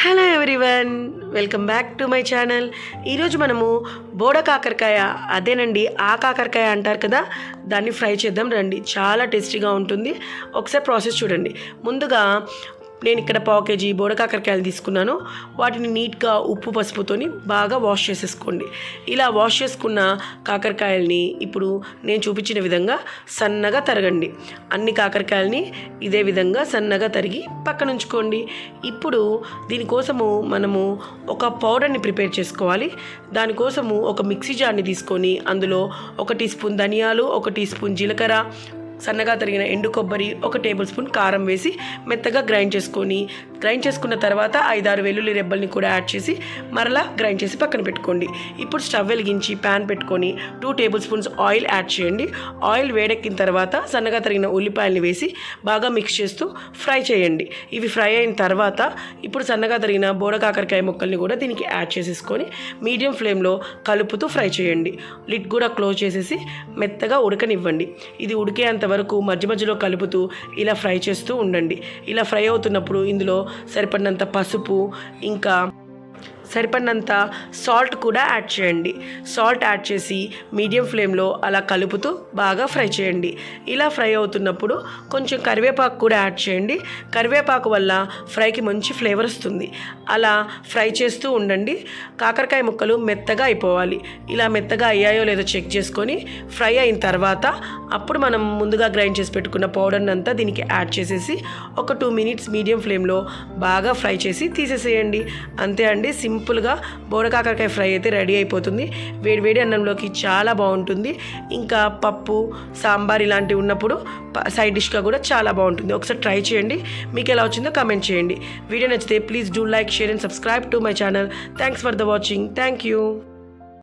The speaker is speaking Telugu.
Hello everyone welcome back to my channel ఈరోజు మనము బోడ కాకరకాయ అదేనండి ఆ కాకరకాయ అంటారు కదా దాన్ని ఫ్రై చేద్దాం రండి. చాలా టేస్టీగా ఉంటుంది. ఒకసారి ప్రాసెస్ చూడండి. ముందుగా నేను ఇక్కడ పావు కేజీ బోడ కాకరకాయలు తీసుకున్నాను. వాటిని నీట్గా ఉప్పు పసుపుతోని బాగా వాష్ చేసేసుకోండి. ఇలా వాష్ చేసుకున్న కాకరకాయల్ని ఇప్పుడు నేను చూపించిన విధంగా సన్నగా తరగండి. అన్ని కాకరకాయలని ఇదే విధంగా సన్నగా తరిగి పక్కన ఉంచుకోండి. ఇప్పుడు దీనికోసము మనము ఒక పౌడర్ని ప్రిపేర్ చేసుకోవాలి. దానికోసము ఒక మిక్సీ జార్ని తీసుకొని అందులో ఒక టీ స్పూన్ ధనియాలు ఒక టీ స్పూన్ జీలకర్ర సన్నగా తరిగిన ఎండు కొబ్బరి ఒక టేబుల్ స్పూన్ కారం వేసి మెత్తగా గ్రైండ్ చేసుకొని గ్రైండ్ చేసుకున్న తర్వాత ఐదారు వెల్లుల్లి రెబ్బల్ని కూడా యాడ్ చేసి మరలా గ్రైండ్ చేసి పక్కన పెట్టుకోండి. ఇప్పుడు స్టవ్ వెలిగించి ప్యాన్ పెట్టుకొని two tablespoons oil add చేయండి. ఆయిల్ వేడెక్కిన తర్వాత సన్నగా తరిగిన ఉల్లిపాయల్ని వేసి బాగా మిక్స్ చేస్తూ ఫ్రై చేయండి. ఇవి ఫ్రై అయిన తర్వాత ఇప్పుడు సన్నగా తరిగిన బోడ కాకరకాయ ముక్కల్ని కూడా దీనికి యాడ్ చేసేసుకొని మీడియం ఫ్లేమ్లో కలుపుతూ ఫ్రై చేయండి. లిడ్ కూడా క్లోజ్ చేసేసి మెత్తగా ఉడకనివ్వండి. ఇది ఉడికేంత వరకు మధ్య మధ్యలో కలుపుతూ ఇలా ఫ్రై చేస్తూ ఉండండి. ఇలా ఫ్రై అవుతున్నప్పుడు ఇందులో సరిపడినంత పసుపు ఇంకా సరిపడినంత సాల్ట్ కూడా యాడ్ చేయండి. సాల్ట్ యాడ్ చేసి మీడియం ఫ్లేమ్లో అలా కలుపుతూ బాగా ఫ్రై చేయండి. ఇలా ఫ్రై అవుతున్నప్పుడు కొంచెం కరివేపాకు కూడా యాడ్ చేయండి. కరివేపాకు వల్ల ఫ్రైకి మంచి ఫ్లేవర్ వస్తుంది. అలా ఫ్రై చేస్తూ ఉండండి. కాకరకాయ ముక్కలు మెత్తగా అయిపోవాలి. ఇలా మెత్తగా అయ్యాయో లేదో చెక్ చేసుకొని ఫ్రై అయిన తర్వాత అప్పుడు మనం ముందుగా గ్రైండ్ చేసి పెట్టుకున్న పౌడర్ని అంతా దీనికి యాడ్ చేసేసి ఒక టూ మినిట్స్ మీడియం ఫ్లేమ్లో బాగా ఫ్రై చేసి తీసేసేయండి. అంతే అండి సింపుల్గా బోడకాకరకాయ ఫ్రై అయితే రెడీ అయిపోతుంది. వేడి వేడి అన్నంలోకి చాలా బాగుంటుంది. ఇంకా పప్పు సాంబార్ ఇలాంటివి ఉన్నప్పుడు సైడ్ డిష్గా కూడా చాలా బాగుంటుంది. ఒకసారి ట్రై చేయండి. మీకు ఎలా వచ్చిందో కామెంట్ చేయండి. వీడియో నచ్చితే please do like share and subscribe to my channel. Thanks for the watching. Thank you